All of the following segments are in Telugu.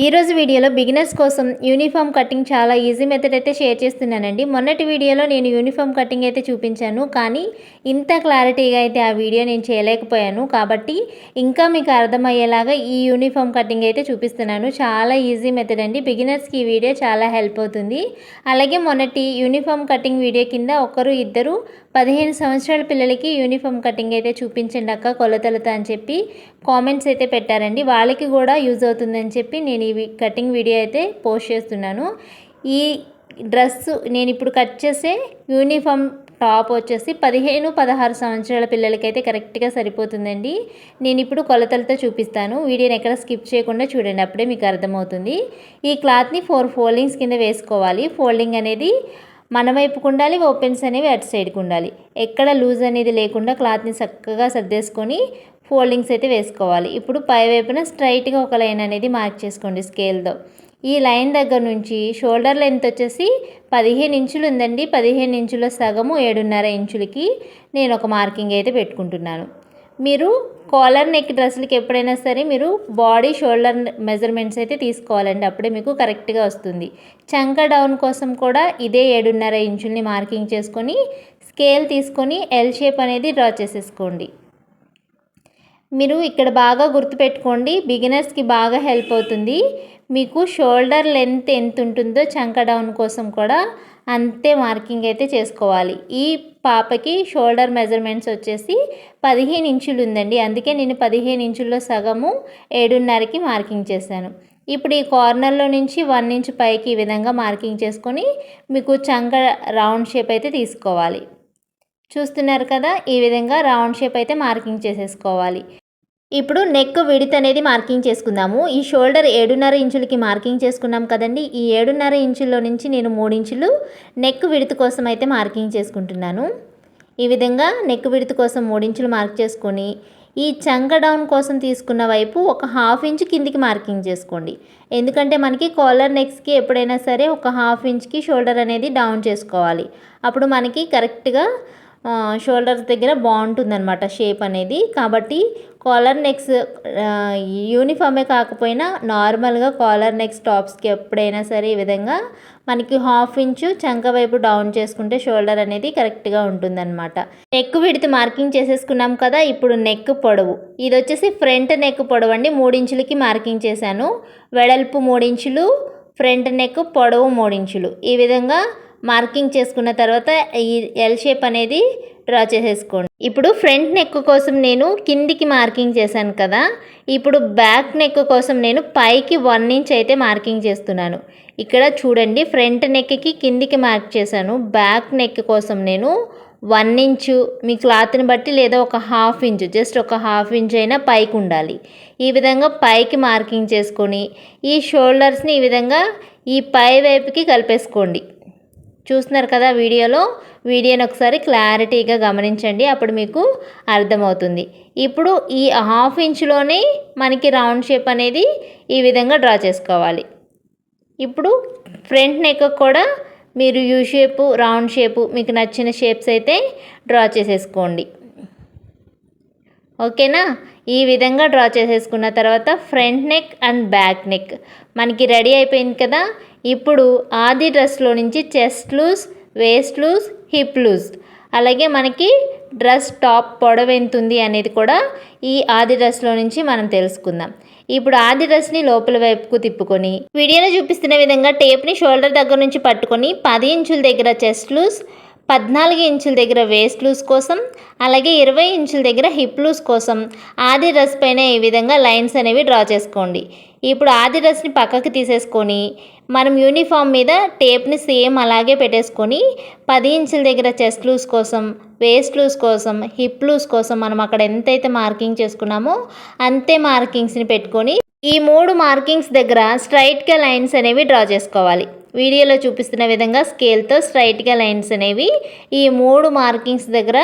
ఈరోజు వీడియోలో బిగినర్స్ కోసం యూనిఫామ్ కటింగ్ చాలా ఈజీ మెథడ్ అయితే షేర్ చేస్తున్నానండి. మొన్నటి వీడియోలో నేను యూనిఫామ్ కటింగ్ అయితే చూపించాను. కానీ ఇంత క్లారిటీగా అయితే ఆ వీడియో నేను చేయలేకపోయాను. కాబట్టి ఇంకా మీకు అర్థమయ్యేలాగా ఈ యూనిఫామ్ కటింగ్ అయితే చూపిస్తున్నాను. చాలా ఈజీ మెథడ్ అండి. బిగినర్స్కి ఈ వీడియో చాలా హెల్ప్ అవుతుంది. అలాగే మొన్నటి యూనిఫామ్ కటింగ్ వీడియో కింద ఒకరు ఇద్దరు పదిహేను సంవత్సరాల పిల్లలకి యూనిఫామ్ కటింగ్ అయితే చూపించండి అక్క కొలతలతో అని చెప్పి కామెంట్స్ అయితే పెట్టారండి. వాళ్ళకి కూడా యూజ్ అవుతుందని చెప్పి నేను ఈ కటింగ్ వీడియో అయితే పోస్ట్ చేస్తున్నాను. ఈ డ్రెస్ నేను ఇప్పుడు కట్ చేసే యూనిఫామ్ టాప్ వచ్చేసి పదిహేను పదహారు సంవత్సరాల పిల్లలకైతే కరెక్ట్గా సరిపోతుందండి. నేను ఇప్పుడు కొలతలతో చూపిస్తాను. వీడియోని ఎక్కడ స్కిప్ చేయకుండా చూడండి అప్పుడే మీకు అర్థమవుతుంది. ఈ క్లాత్ని ఫోర్ ఫోల్డింగ్స్ కింద వేసుకోవాలి. ఫోల్డింగ్ అనేది మన వైపుకు ఉండాలి ఓపెన్స్ అనేవి అటు సైడ్కి ఉండాలి. ఎక్కడ లూజ్ అనేది లేకుండా క్లాత్ని చక్కగా సర్దేసుకొని ఫోల్డింగ్స్ అయితే వేసుకోవాలి. ఇప్పుడు పై వైపున స్ట్రైట్గా ఒక లైన్ అనేది మార్క్ చేసుకోండి స్కేల్తో. ఈ లైన్ దగ్గర నుంచి షోల్డర్ లెంత్ వచ్చేసి పదిహేను ఇంచులు ఉందండి. పదిహేను ఇంచుల సగము ఏడున్నర ఇంచులకి నేను ఒక మార్కింగ్ అయితే పెట్టుకుంటున్నాను. మీరు కాలర్ నెక్ డ్రెస్లకి ఎప్పుడైనా సరే మీరు బాడీ షోల్డర్ మెజర్మెంట్స్ అయితే తీసుకోవాలండి. అప్పుడే మీకు కరెక్ట్గా వస్తుంది. చంక డౌన్ కోసం కూడా ఇదే ఏడున్నర ఇంచుల్ని మార్కింగ్ చేసుకొని స్కేల్ తీసుకొని ఎల్ షేప్ అనేది డ్రా చేసేసుకోండి. మీరు ఇక్కడ బాగా గుర్తుపెట్టుకోండి బిగినర్స్కి బాగా హెల్ప్ అవుతుంది. మీకు షోల్డర్ లెంత్ ఎంత ఉంటుందో చంక డౌన్ కోసం కూడా అంతే మార్కింగ్ అయితే చేసుకోవాలి. ఈ పాపకి షోల్డర్ మెజర్మెంట్స్ వచ్చేసి పదిహేను ఇంచులు ఉందండి అందుకే నేను పదిహేను ఇంచుల్లో సగము ఏడున్నరకి మార్కింగ్ చేశాను. ఇప్పుడు ఈ కార్నర్లో నుంచి వన్ ఇంచ్ పైకి ఈ విధంగా మార్కింగ్ చేసుకొని మీకు చంక రౌండ్ షేప్ అయితే తీసుకోవాలి. చూస్తున్నారు కదా? ఈ విధంగా రౌండ్ షేప్ అయితే మార్కింగ్ చేసేసుకోవాలి. ఇప్పుడు నెక్ విడిత్ అనేది మార్కింగ్ చేసుకుందాము. ఈ షోల్డర్ ఏడున్నర ఇంచులకి మార్కింగ్ చేసుకున్నాం కదండి. ఈ ఏడున్నర ఇంచుల్లో నుంచి నేను మూడు ఇంచులు నెక్ విడిత్ కోసం అయితే మార్కింగ్ చేసుకుంటున్నాను. ఈ విధంగా నెక్ విడిత్ కోసం మూడు ఇంచులు మార్క్ చేసుకొని ఈ చంక డౌన్ కోసం తీసుకున్న వైపు ఒక హాఫ్ ఇంచ్ కిందికి మార్కింగ్ చేసుకోండి. ఎందుకంటే మనకి కాలర్ నెక్స్కి ఎప్పుడైనా సరే ఒక హాఫ్ ఇంచ్కి షోల్డర్ అనేది డౌన్ చేసుకోవాలి. అప్పుడు మనకి కరెక్ట్గా షోల్డర్ దగ్గర బాగుంటుందన్నమాట షేప్ అనేది. కాబట్టి కాలర్ నెక్స్ యూనిఫామే కాకపోయినా నార్మల్గా కాలర్ నెక్స్ టాప్స్కి ఎప్పుడైనా సరే ఈ విధంగా మనకి హాఫ్ ఇంచు చంక వైపు డౌన్ చేసుకుంటే షోల్డర్ అనేది కరెక్ట్గా ఉంటుందన్నమాట. నెక్ విడితే మార్కింగ్ చేసేసుకున్నాం కదా ఇప్పుడు నెక్ పొడవు. ఇది వచ్చేసి ఫ్రంట్ నెక్ పొడవు అండి. మూడించులకి మార్కింగ్ చేశాను. వెడల్పు మూడించులు ఫ్రంట్ నెక్ పొడవు మూడించులు. ఈ విధంగా మార్కింగ్ చేసుకున్న తర్వాత ఈ ఎల్ షేప్ అనేది డ్రా చేసేసుకోండి. ఇప్పుడు ఫ్రంట్ నెక్ కోసం నేను కిందికి మార్కింగ్ చేశాను కదా. ఇప్పుడు బ్యాక్ నెక్ కోసం నేను పైకి వన్ ఇంచ్ అయితే మార్కింగ్ చేస్తున్నాను. ఇక్కడ చూడండి ఫ్రంట్ నెక్కి కిందికి మార్క్ చేశాను. బ్యాక్ నెక్ కోసం నేను వన్ ఇంచు మీ క్లాత్ని బట్టి లేదా ఒక హాఫ్ ఇంచు జస్ట్ ఒక హాఫ్ ఇంచ్ అయినా పైకి ఉండాలి. ఈ విధంగా పైకి మార్కింగ్ చేసుకొని ఈ షోల్డర్స్ని ఈ విధంగా ఈ పై వైపుకి కలిపేసుకోండి. చూస్తున్నారు కదా వీడియోలో? వీడియోని ఒకసారి క్లారిటీగా గమనించండి అప్పుడు మీకు అర్థమవుతుంది. ఇప్పుడు ఈ హాఫ్ ఇంచ్లోనే మనకి రౌండ్ షేప్ అనేది ఈ విధంగా డ్రా చేసుకోవాలి. ఇప్పుడు ఫ్రంట్ నెక్ కూడా మీరు యూ షేపు రౌండ్ షేపు మీకు నచ్చిన షేప్స్ అయితే డ్రా చేసేసుకోండి. ఓకేనా? ఈ విధంగా డ్రా చేసేసుకున్న తర్వాత front neck and back neck. మనకి రెడీ అయిపోయింది కదా? ఇప్పుడు ఆది డ్రెస్లో నుంచి chest loose waist loose hip loose. అలాగే మనకి డ్రెస్ టాప్ పొడవు ఎంత ఉంది అనేది కూడా ఈ ఆది డ్రెస్లో నుంచి మనం తెలుసుకుందాం. ఇప్పుడు ఆది డ్రెస్ని లోపల వైపుకు తిప్పుకొని వీడియోలో చూపిస్తున్న విధంగా టేప్ని షోల్డర్ దగ్గర నుంచి పట్టుకొని పది ఇంచుల దగ్గర చెస్ట్ లూజ్ పద్నాలుగు ఇంచుల దగ్గర వేస్ట్ లూజ్ కోసం అలాగే ఇరవై ఇంచుల దగ్గర హిప్ లూస్ కోసం ఆది డ్రెస్ పైన ఈ విధంగా లైన్స్ అనేవి డ్రా చేసుకోండి. ఇప్పుడు ఆది డ్రెస్ని పక్కకి తీసేసుకొని మనం యూనిఫామ్ మీద టేప్ని సేమ్ అలాగే పెట్టేసుకొని పది ఇంచుల దగ్గర చెస్ట్ లూస్ కోసం వేస్ట్ లూజ్ కోసం హిప్ లూస్ కోసం మనం అక్కడ ఎంతైతే మార్కింగ్ చేసుకున్నామో అంతే మార్కింగ్స్ని పెట్టుకొని ఈ మూడు మార్కింగ్స్ దగ్గర స్ట్రైట్గా లైన్స్ అనేవి డ్రా చేసుకోవాలి. వీడియోలో చూపిస్తున్న విధంగా స్కేల్తో స్ట్రైట్గా లైన్స్ అనేవి ఈ మూడు మార్కింగ్స్ దగ్గర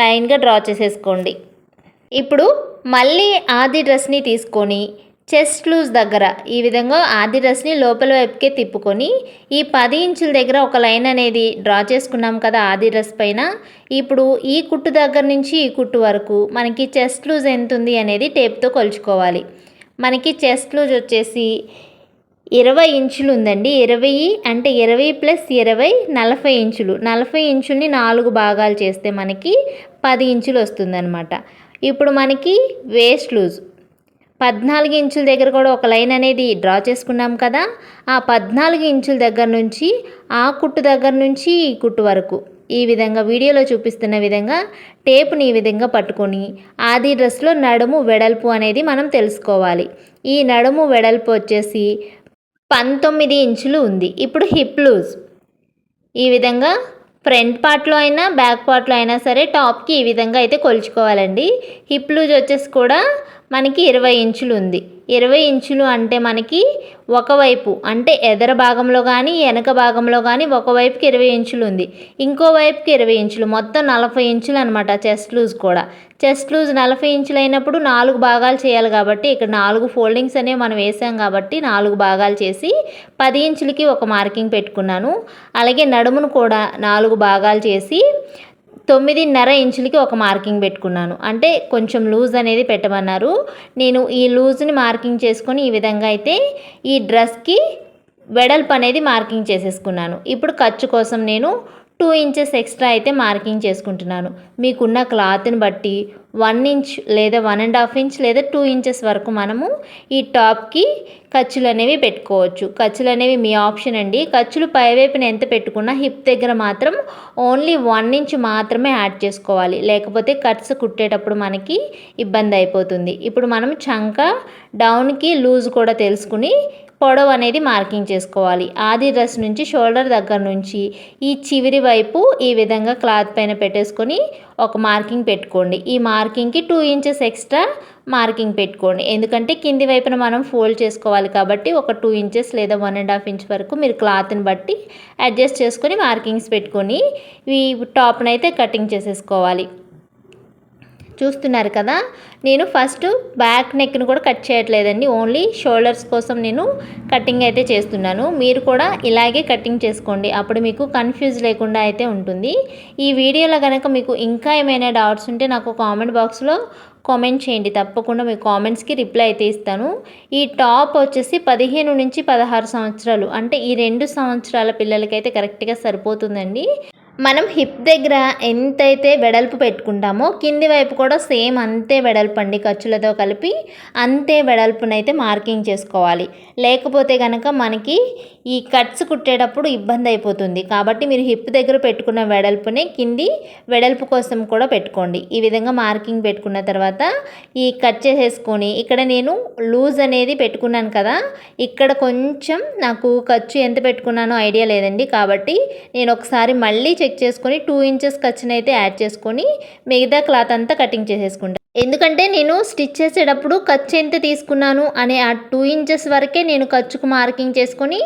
లైన్గా డ్రా చేసేసుకోండి. ఇప్పుడు మళ్ళీ ఆది డ్రెస్ని తీసుకొని చెస్ట్ లూజ్ దగ్గర ఈ విధంగా ఆది డ్రెస్ని లోపల వైపుకే తిప్పుకొని ఈ పది ఇంచుల దగ్గర ఒక లైన్ అనేది డ్రా చేసుకున్నాం కదా ఆది డ్రెస్ పైన. ఇప్పుడు ఈ కుట్టు దగ్గర నుంచి ఈ కుట్టు వరకు మనకి చెస్ట్ లూజ్ ఎంత ఉంది అనేది టేప్తో కొలుచుకోవాలి. మనకి చెస్ట్ లూజ్ వచ్చేసి ఇరవై ఇంచులు ఉందండి. ఇరవై అంటే ఇరవై ప్లస్ ఇరవై నలభై ఇంచులు. నలభై ఇంచుల్ని నాలుగు భాగాలు చేస్తే మనకి పది ఇంచులు వస్తుందన్నమాట. ఇప్పుడు మనకి వేస్ట్ లూజ్ పద్నాలుగు ఇంచుల దగ్గర కూడా ఒక లైన్ అనేది డ్రా చేసుకున్నాం కదా. ఆ పద్నాలుగు ఇంచుల దగ్గర నుంచి ఆ కుట్టు దగ్గర నుంచి ఈ కుట్టు వరకు. ఈ విధంగా వీడియోలో చూపిస్తున్న విధంగా టేపుని ఈ విధంగా పట్టుకొని ఆది డ్రెస్లో నడుము వెడల్పు అనేది మనం తెలుసుకోవాలి. ఈ నడుము వెడల్పు వచ్చేసి పంతొమ్మిది ఇంచులు ఉంది. ఇప్పుడు హిప్ లూజ్ ఈ విధంగా ఫ్రంట్ పార్ట్లో అయినా బ్యాక్ పార్ట్లో అయినా సరే టాప్కి ఈ విధంగా అయితే కొలుచుకోవాలండి. హిప్ లూజ్ వచ్చేసి కూడా మనకి ఇరవై ఇంచులు ఉంది. ఇరవై ఇంచులు అంటే మనకి ఒకవైపు అంటే ఎదర భాగంలో కానీ వెనక భాగంలో కానీ ఒకవైపుకి ఇరవై ఇంచులు ఉంది. ఇంకో వైపుకి ఇరవై ఇంచులు. మొత్తం నలభై ఇంచులు అనమాట చెస్ట్ లూజ్ కూడా. చెస్ట్ లూజ్ నలభై ఇంచులు అయినప్పుడు నాలుగు భాగాలు చేయాలి కాబట్టి ఇక్కడ నాలుగు ఫోల్డింగ్స్ అనేవి మనం వేసాం కాబట్టి నాలుగు భాగాలు చేసి పది ఇంచులకి ఒక మార్కింగ్ పెట్టుకున్నాను. అలాగే నడుమును కూడా నాలుగు భాగాలు చేసి తొమ్మిదిన్నర ఇంచులకి ఒక మార్కింగ్ పెట్టుకున్నాను. అంటే కొంచెం లూజ్ అనేది పెట్టమన్నారు. నేను ఈ లూజ్ని మార్కింగ్ చేసుకొని ఈ విధంగా అయితే ఈ డ్రెస్కి వెడల్పు అనేది మార్కింగ్ చేసేసుకున్నాను. ఇప్పుడు ఖర్చు కోసం నేను టూ ఇంచెస్ ఎక్స్ట్రా అయితే మార్కింగ్ చేసుకుంటున్నాను. మీకున్న క్లాత్ని బట్టి వన్ ఇంచ్ లేదా వన్ అండ్ హాఫ్ ఇంచ్ లేదా టూ ఇంచెస్ వరకు మనము ఈ టాప్కి ఖర్చులు అనేవి పెట్టుకోవచ్చు. ఖర్చులు అనేవి మీ ఆప్షన్ అండి. ఖర్చులు పైవైపున ఎంత పెట్టుకున్నా హిప్ దగ్గర మాత్రం ఓన్లీ వన్ ఇంచ్ మాత్రమే యాడ్ చేసుకోవాలి. లేకపోతే కట్స్ కుట్టేటప్పుడు మనకి ఇబ్బంది అయిపోతుంది. ఇప్పుడు మనం చంక డౌన్కి లూజ్ కూడా తెలుసుకుని పొడవు అనేది మార్కింగ్ చేసుకోవాలి. ఆది డ్రెస్ నుంచి షోల్డర్ దగ్గర నుంచి ఈ చివరి వైపు ఈ విధంగా క్లాత్ పైన పెట్టేసుకొని ఒక మార్కింగ్ పెట్టుకోండి. ఈ మార్కింగ్కి టూ ఇంచెస్ ఎక్స్ట్రా మార్కింగ్ పెట్టుకోండి. ఎందుకంటే కింది వైపున మనం ఫోల్డ్ చేసుకోవాలి కాబట్టి ఒక టూ ఇంచెస్ లేదా వన్ అండ్ హాఫ్ ఇంచ్ వరకు మీరు క్లాత్ని బట్టి అడ్జస్ట్ చేసుకొని మార్కింగ్స్ పెట్టుకొని ఈ టాప్ని అయితే కటింగ్ చేసేసుకోవాలి. చూస్తున్నారు కదా నేను ఫస్ట్ బ్యాక్ నెక్ని కూడా కట్ చేయట్లేదండి. ఓన్లీ షోల్డర్స్ కోసం నేను కటింగ్ అయితే చేస్తున్నాను. మీరు కూడా ఇలాగే కటింగ్ చేసుకోండి. అప్పుడు మీకు కన్ఫ్యూజ్ లేకుండా అయితే ఉంటుంది. ఈ వీడియోలో కనుక మీకు ఇంకా ఏమైనా డౌట్స్ ఉంటే నాకు కామెంట్ బాక్స్లో కామెంట్ చేయండి. తప్పకుండా మీ కామెంట్స్కి రిప్లై అయితే ఇస్తాను. ఈ టాప్ వచ్చేసి పదిహేను నుంచి పదహారు సంవత్సరాలు. అంటే ఈ రెండు సంవత్సరాల పిల్లలకైతే కరెక్ట్గా సరిపోతుందండి. మనం హిప్ దగ్గర ఎంతైతే వెడల్పు పెట్టుకుంటామో కింది వైపు కూడా సేమ్ అంతే వెడల్పు అండి. ఖర్చులతో కలిపి అంతే వెడల్పునైతే మార్కింగ్ చేసుకోవాలి. లేకపోతే కనుక మనకి ఈ కట్స్ కుట్టేటప్పుడు ఇబ్బంది అయిపోతుంది. కాబట్టి మీరు హిప్ దగ్గర పెట్టుకున్న వెడల్పునే కింది వెడల్పు కోసం కూడా పెట్టుకోండి. ఈ విధంగా మార్కింగ్ పెట్టుకున్న తర్వాత ఈ కట్ చేసేసుకొని ఇక్కడ నేను లూజ్ అనేది పెట్టుకున్నాను కదా ఇక్కడ కొంచెం నాకు ఖర్చు ఎంత పెట్టుకున్నానో ఐడియా లేదండి. కాబట్టి నేను ఒకసారి మళ్ళీ చెక్ చేసుకొని టూ ఇంచెస్ ఖర్చుని అయితే యాడ్ చేసుకొని మిగతా క్లాత్ అంతా కటింగ్ చేసేసుకుంటాను ఎందుకంటే నేను స్టిచ్ చేసేటప్పుడు ఖర్చు ఎంత తీసుకున్నాను అనే ఆ టూ ఇంచెస్ వరకే నేను ఖర్చుకు మార్కింగ్ చేసుకొని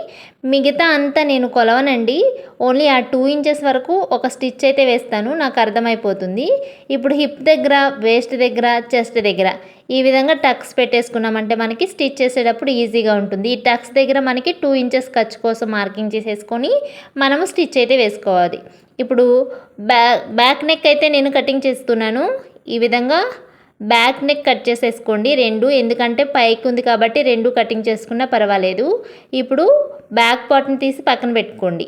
మిగతా అంతా నేను కొలవనండి. ఓన్లీ ఆ టూ ఇంచెస్ వరకు ఒక స్టిచ్ అయితే వేస్తాను నాకు అర్థమైపోతుంది. ఇప్పుడు హిప్ దగ్గర వేస్ట్ దగ్గర చెస్ట్ దగ్గర ఈ విధంగా టక్స్ పెట్టేసుకున్నామంటే మనకి స్టిచ్ చేసేటప్పుడు ఈజీగా ఉంటుంది. ఈ టక్స్ దగ్గర మనకి టూ ఇంచెస్ ఖర్చు కోసం మార్కింగ్ చేసేసుకొని మనము స్టిచ్ అయితే వేసుకోవాలి. ఇప్పుడు బ్యాక్ బ్యాక్ నెక్ అయితే నేను కటింగ్ చేస్తున్నాను. ఈ విధంగా బ్యాక్ నెక్ కట్ చేసేసుకోండి. రెండు ఎందుకంటే పైకి ఉంది కాబట్టి రెండు కటింగ్ చేసుకున్నా పర్వాలేదు. ఇప్పుడు బ్యాక్ పార్ట్ని తీసి పక్కన పెట్టుకోండి.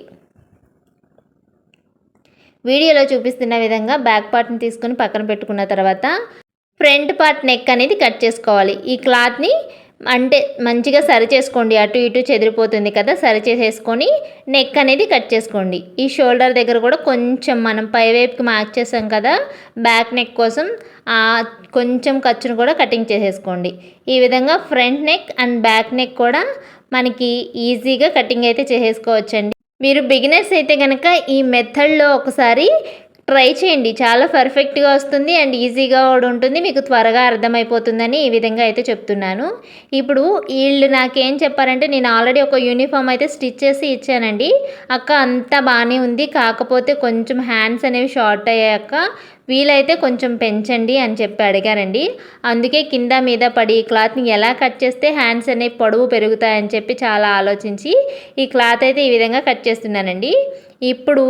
వీడియోలో చూపిస్తున్న విధంగా బ్యాక్ పార్ట్ని తీసుకొని పక్కన పెట్టుకున్న తర్వాత ఫ్రంట్ పార్ట్ నెక్ అనేది కట్ చేసుకోవాలి. ఈ క్లాత్ని అంటే మంచిగా సరి చేసుకోండి. అటు ఇటు చెదిరిపోతుంది కదా సరి చేసేసుకొని నెక్ అనేది కట్ చేసుకోండి. ఈ షోల్డర్ దగ్గర కూడా కొంచెం మనం పైవైపుకి మార్క్ చేసాం కదా బ్యాక్ నెక్ కోసం ఆ కొంచెం ఖర్చును కూడా కటింగ్ చేసేసుకోండి. ఈ విధంగా front neck and back neck కూడా మనకి ఈజీగా కటింగ్ అయితే చేసేసుకోవచ్చండి. మీరు బిగినర్స్ అయితే కనుక ఈ మెథడ్లో ఒకసారి ట్రై చేయండి. చాలా పర్ఫెక్ట్గా వస్తుంది అండ్ ఈజీగా కూడా ఉంటుంది. మీకు త్వరగా అర్థమైపోతుందని ఈ విధంగా అయితే చెప్తున్నాను. ఇప్పుడు వీళ్ళు నాకేం చెప్పారంటే నేను ఆల్రెడీ ఒక యూనిఫామ్ అయితే స్టిచ్ చేసి ఇచ్చానండి. అక్క అంతా బాగానే ఉంది. కాకపోతే కొంచెం హ్యాండ్స్ అనేవి షార్ట్ అయ్యాక వీలైతే కొంచెం పెంచండి అని చెప్పి అడిగారండి. అందుకే కింద మీద పడి ఈ క్లాత్ని ఎలా కట్ చేస్తే హ్యాండ్స్ అనేవి పొడవు పెరుగుతాయని చెప్పి చాలా ఆలోచించి ఈ క్లాత్ అయితే ఈ విధంగా కట్ చేస్తున్నానండి. ఇప్పుడు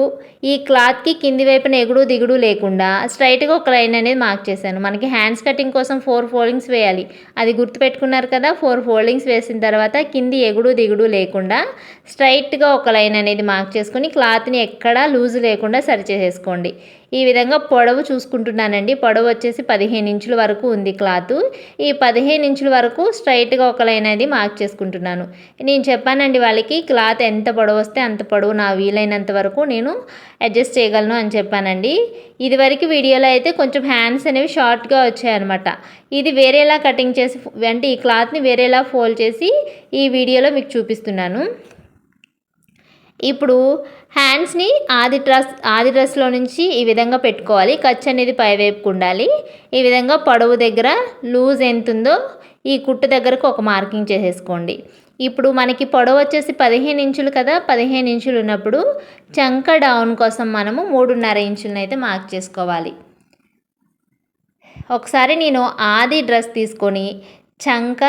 ఈ క్లాత్కి కింది వైపున ఎగుడు దిగుడు లేకుండా స్ట్రైట్గా ఒక లైన్ అనేది మార్క్ చేశాను. మనకి హ్యాండ్స్ కటింగ్ కోసం ఫోర్ ఫోల్డింగ్స్ వేయాలి. అది గుర్తుపెట్టుకున్నారు కదా ఫోర్ ఫోల్డింగ్స్ వేసిన తర్వాత కింది ఎగుడు దిగుడు లేకుండా స్ట్రైట్గా ఒక లైన్ అనేది మార్క్ చేసుకుని క్లాత్ని ఎక్కడా లూజ్ లేకుండా సరి చేసేసుకోండి ఈ విధంగా పొడవు చూసుకుంటున్నానండి. పొడవు వచ్చేసి పదిహేను ఇంచుల వరకు ఉంది క్లాత్. ఈ పదిహేను ఇంచుల వరకు స్ట్రైట్గా ఒక లైన్ అనేది మార్క్ చేసుకుంటున్నాను. నేను చెప్పానండి వాళ్ళకి క్లాత్ ఎంత పొడవు వస్తే అంత పొడవు నా వీలైనంత వరకు నేను అడ్జస్ట్ చేయగలను అని చెప్పానండి. ఇదివరకు వీడియోలో అయితే కొంచెం హ్యాండ్స్ అనేవి షార్ట్గా వచ్చాయన్నమాట. ఇది వేరేలా కటింగ్ చేసి అంటే ఈ క్లాత్ని వేరేలా ఫోల్డ్ చేసి ఈ వీడియోలో మీకు చూపిస్తున్నాను. ఇప్పుడు హ్యాండ్స్ని ఆది డ్రస్ ఆది డ్రెస్లో నుంచి ఈ విధంగా పెట్టుకోవాలి. ఖర్చు అనేది పైవైపుకు ఉండాలి. ఈ విధంగా పొడవు దగ్గర లూజ్ ఎంత ఉందో ఈ కుట్టు దగ్గరకు ఒక మార్కింగ్ చేసేసుకోండి. ఇప్పుడు మనకి పొడవు వచ్చేసి పదిహేను ఇంచులు కదా పదిహేను ఇంచులు ఉన్నప్పుడు చంక డౌన్ కోసం మనము మూడున్నర ఇంచులను అయితే మార్క్ చేసుకోవాలి. ఒకసారి నేను ఆది డ్రెస్ తీసుకొని చంక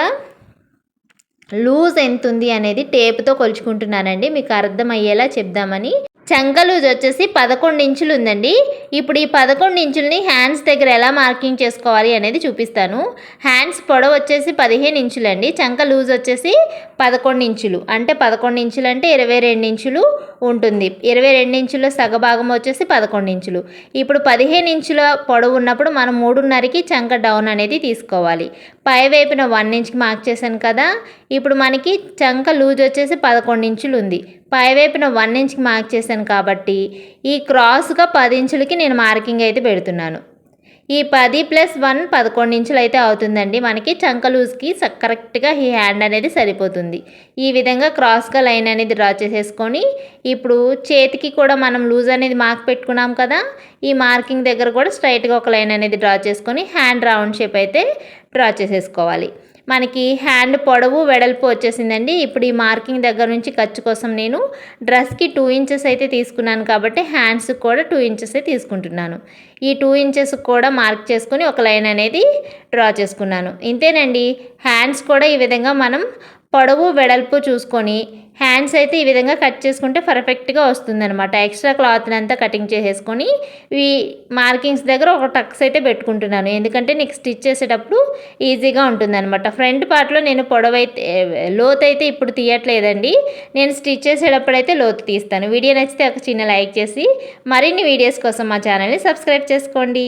లూజ్ ఎంత ఉంది అనేది టేప్తో కొలుచుకుంటున్నానండి. మీకు అర్థమయ్యేలా చెప్దామని. చంక లూజ్ వచ్చేసి పదకొండు ఇంచులు ఉందండి. ఇప్పుడు ఈ పదకొండు ఇంచుల్ని హ్యాండ్స్ దగ్గర ఎలా మార్కింగ్ చేసుకోవాలి అనేది చూపిస్తాను. హ్యాండ్స్ పొడవు వచ్చేసి పదిహేను ఇంచులండి. చంక లూజ్ వచ్చేసి పదకొండు ఇంచులు. అంటే పదకొండు ఇంచులు అంటే ఇరవై రెండు ఇంచులు. ఉంటుంది. ఇరవై రెండు ఇంచుల సగభాగం వచ్చేసి పదకొండు ఇంచులు. ఇప్పుడు పదిహేను ఇంచుల పొడవు ఉన్నప్పుడు మనం మూడున్నరకి చంక డౌన్ అనేది తీసుకోవాలి. పై వైపున వన్ ఇంచ్కి మార్క్ చేశాను కదా? ఇప్పుడు మనకి చంక లూజ్ వచ్చేసి పదకొండు ఇంచులు ఉంది. పై వైపున వన్ ఇంచ్కి మార్క్ చేశాను కాబట్టి ఈ క్రాస్గా పది ఇంచులకి నేను మార్కింగ్ అయితే పెడుతున్నాను. ఈ పది ప్లస్ వన్ పదకొండు ఇంచులు అయితే అవుతుందండి. మనకి చంక లూజ్కి కరెక్ట్గా ఈ హ్యాండ్ అనేది సరిపోతుంది. ఈ విధంగా క్రాస్గా లైన్ అనేది డ్రా చేసేసుకొని ఇప్పుడు చేతికి కూడా మనం లూజ్ అనేది మార్క్ పెట్టుకున్నాం కదా ఈ మార్కింగ్ దగ్గర కూడా స్ట్రైట్గా ఒక లైన్ అనేది డ్రా చేసుకొని హ్యాండ్ రౌండ్ షేప్ అయితే డ్రా చేసేసుకోవాలి. మనకి హ్యాండ్ పొడవు వెడల్పు వచ్చేసిందండి. ఇప్పుడు ఈ మార్కింగ్ దగ్గర నుంచి ఖర్చు కోసం నేను డ్రెస్కి టూ ఇంచెస్ అయితే తీసుకున్నాను కాబట్టి హ్యాండ్స్కి కూడా టూ ఇంచెస్ తీసుకుంటున్నాను. ఈ టూ ఇంచెస్ కూడా మార్క్ చేసుకుని ఒక లైన్ అనేది డ్రా చేసుకున్నాను. ఇంతేనండి. హ్యాండ్స్ కూడా ఈ విధంగా మనం పొడవు వెడల్పు చూసుకొని హ్యాండ్స్ అయితే ఈ విధంగా కట్ చేసుకుంటే పర్ఫెక్ట్గా వస్తుందన్నమాట. ఎక్స్ట్రా క్లాత్ని అంతా కటింగ్ చేసేసుకొని ఈ మార్కింగ్స్ దగ్గర ఒక టక్స్ అయితే పెట్టుకుంటున్నాను. ఎందుకంటే నీకు స్టిచ్ చేసేటప్పుడు ఈజీగా ఉంటుందన్నమాట. ఫ్రంట్ పార్ట్లో నేను పొడవైతే లోత్ అయితే ఇప్పుడు తీయట్లేదండి. నేను స్టిచ్ చేసేటప్పుడు అయితే లోతు తీస్తాను. వీడియో నచ్చితే ఒక చిన్న లైక్ చేసి మరిన్ని వీడియోస్ కోసం మా ఛానల్ని సబ్స్క్రైబ్ చేసుకోండి.